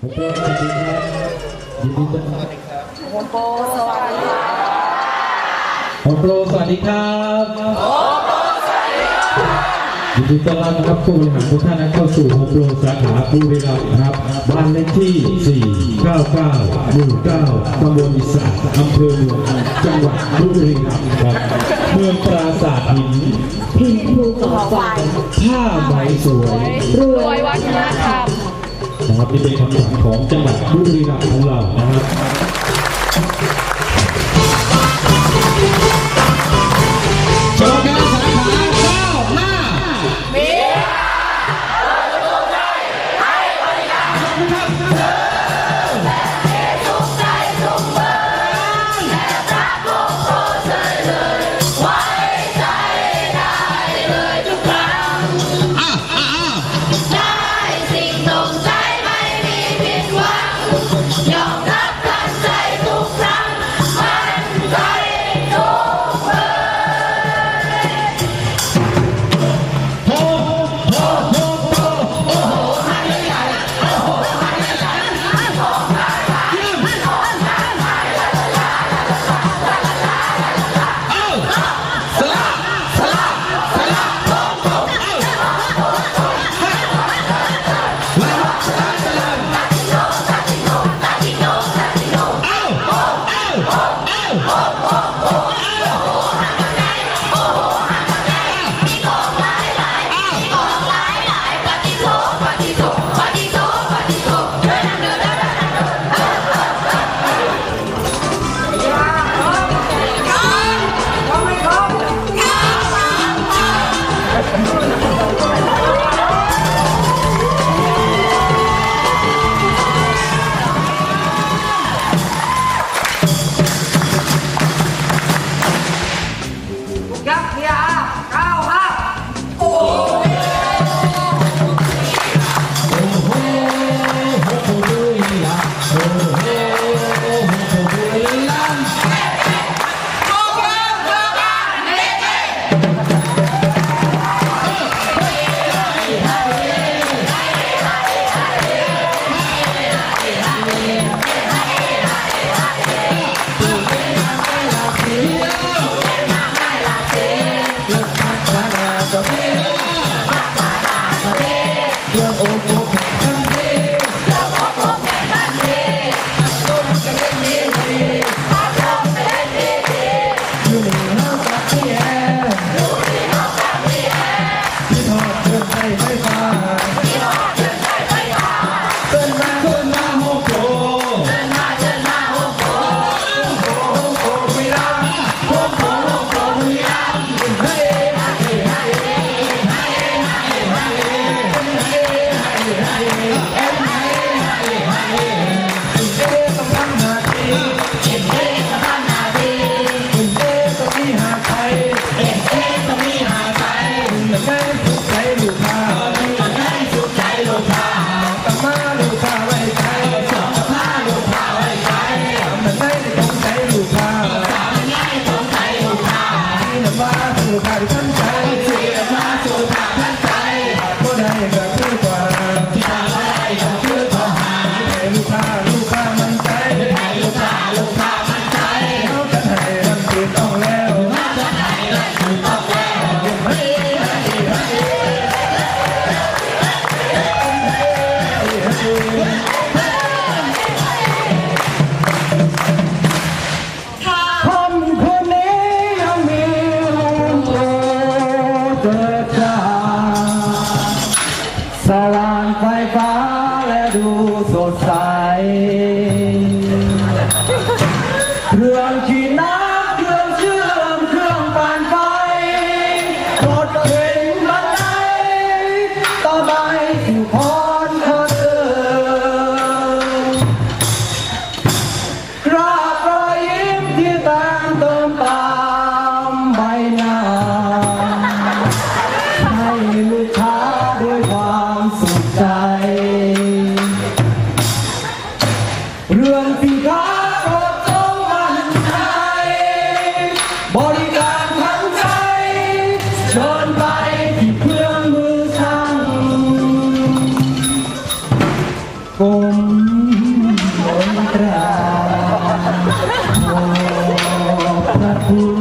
ยินดีต้อนรับโฮมโปรสวัสดีค่ะโฮมโปรสวัสดีครับโฮมโปรสวัสดีครับยินดีต้อนรับนะครับผู้บริหารทุกท่านเข้าสู่โฮมโปรสาขาผู้บริหารครับบ้านเลขที่ 499หมู่9ตำบลอิสระอำเภอเมืองจังหวัดบุรีรัมย์ครับเมืองปราสาทหินพิมพ์ภูเขาไฟผ้าไหมสวยรวยวัฒนธรรม นะครับนี่เป็นคำถามของจังหวัดบุรีรัมย์ของเรานะครับโชว์การสาขาก้าวหน้าได้ ยัก ค น เคุ